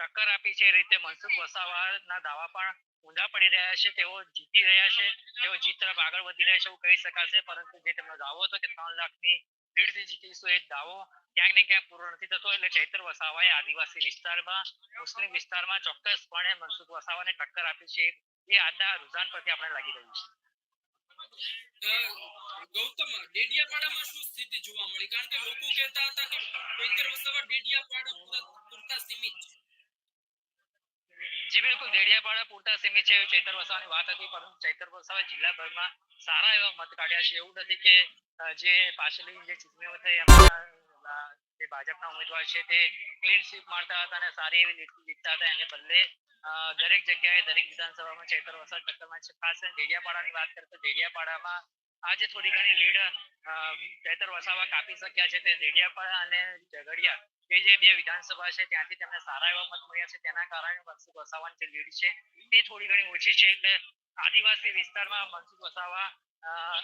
ટક્કર આપી છે એ રીતે મનસુખ વસાવાના દાવા પણ ઊંધા પડી રહ્યા છે, તેઓ જીતી રહ્યા છે, તેઓ જીત તરફ આગળ વધી રહ્યા છે એવું કહી શકાશે, પરંતુ જે તેમનો દાવો હતો કે ત્રણ લાખની લીડથી જીતીશું એ દાવો ક્યાંક ને ક્યાંક પૂરો નથી થતો, એટલે ચૈતર વસાવાએ આદિવાસી વિસ્તારમાં, મુસ્લિમ વિસ્તારમાં ચોક્કસપણે મનસુખ વસાવાને ટક્કર આપી છે, એ આજના રુઝાન પરથી આપણે લાગી રહ્યું છે. ગૌતમ, ડેડિયાપાડામાં શું સ્થિતિ જોવા મળી? કારણ કે લોકો કહેતા હતા કે ચૈતર વસાવા ડેડિયાપાડા પૂરા પૂરતા સીમિત છે જી બિલકુલ દેડિયાપાડા પૂરતા સીમિત છે ચૈતર વસાવાની વાત હતી, પરંતુ ચૈતર વસાવે જિલ્લાભરમાં સારા એવા મત કાઢ્યા છે. એવું નથી કે જે પાછલી જે ચૂંટણીઓ થઈ, એમાં જે ભાજપના ઉમેદવાર છે તે ક્લીન સ્વીપ મારતા હતા અને સારી એવી લીડથી જીતતા હતા. એને બદલે દરેક જગ્યાએ, દરેક વિધાનસભામાં ચૈતર વસાવ ટક્કરમાં છે. ખાસ કરીને દેડિયાપાડાની વાત કરીએ તો દેડિયાપાડામાં આજે થોડી ઘણી લીડ ચૈતર વસાવા કાપી શક્યા છે. તે દેડિયાપાડા અને ઝઘડિયા કે જે બે વિધાનસભા છે, ત્યાંથી તેમને સારા એવા મત મળ્યા છે. તેના કારણે મનસુખ વસાવાની જે લીડ છે, તે થોડી ઘણી ઓછી છે. એટલે આદિવાસી વિસ્તારમાં મનસુખ વસાવા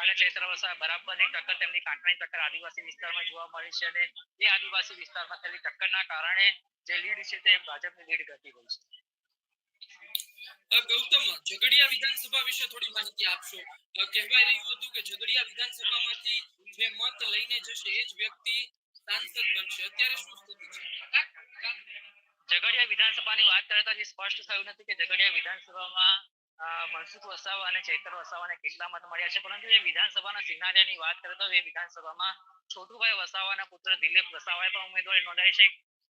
અને ચૈત્ર વસાવા બરાબરની ટક્કર તેમની કાંઠાની ટક્કર આદિવાસી વિસ્તારમાં જોવા મળી છે અને એ આદિવાસી વિસ્તારમાં થયેલી ટક્કરના કારણે જે લીડ છે, તે ભાજપની લીડ ઘટી ગઈ છે. ગૌતમ, ઝઘડિયા વિધાનસભા વિશે થોડી માહિતી આપશો? કહેવાય રહ્યું હતું કે ઝઘડિયા વિધાનસભામાંથી જે મત લઈને જશે, એ જ વ્યક્તિ સાંસદ બનશે. અત્યારે શું સ્થિતિ છે? ઝઘડિયા વિધાનસભાની વાત કરતા હજી સ્પષ્ટ થયું નથી કે ઝઘડિયા વિધાનસભામાં મનસુખ વસાવા અને ચૈતર વસાવાને કેટલા મત મળ્યા છે? પરંતુ એ વિધાનસભાના સિગ્નારિયાની વાત કરતા એ વિધાનસભામાં છોટુભાઈ વસાવાના પુત્ર દિલીપ વસાવાએ પણ ઉમેદવારી નોંધાવી છે.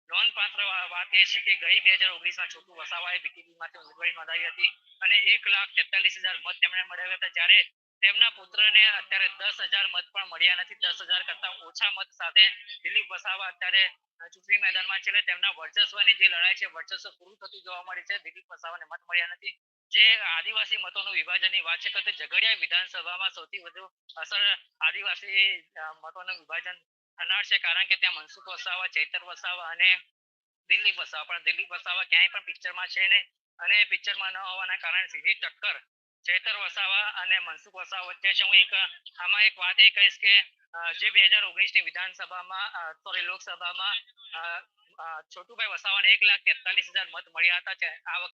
નોંધપાત્ર વાત એ છે કે ગઈ બે હજાર ઓગણીસમાં છોટુ વસાવાએ માંથી ઉમેદવારી નોંધાવી હતી અને એક લાખ તેતાલીસ હજાર મત તેમણે મળ્યા હતા. જ્યારે તેમના પુત્રને અત્યારે દસ હજાર મત પણ મળ્યા નથી. દસ હજાર કરતા ઓછા મત સાથે દિલીપ વસાવા અત્યારે ચૂંટણી મેદાનમાં છે તેમના વર્ચસ્વની જે લડાઈ છે, વર્ચસ્વ પૂરું થતું જોવા મળે છે. દિલીપ વસાવાને મત મળ્યા નથી. જે આદિવાસી મતોનું વિભાજનની વાત છે, તો ઝઘડિયા વિધાનસભામાં સૌથી વધુ અસર આદિવાસી મતોનું વિભાજન થનાર છે, કારણ કે ત્યાં મનસુખ વસાવા, ચૈતર વસાવા અને દિલીપ વસાવા. પણ દિલીપ વસાવા ક્યાંય પણ પિક્ચરમાં છે ને અને પિક્ચરમાં ન હોવાના કારણે સીધી ટક્કર ચૈતર વસાવા અને મનસુખ વસાવા વચ્ચે છે. હું એક, આમાં એક વાત એ કહીશ કે જે બે હજાર ઓગણીસની વિધાનસભામાં સોરી લોકસભામાં છોટુભાઈ વસાવાને એક લાખ તેતાલીસ હજાર મત મળ્યા હતા. આ વખતે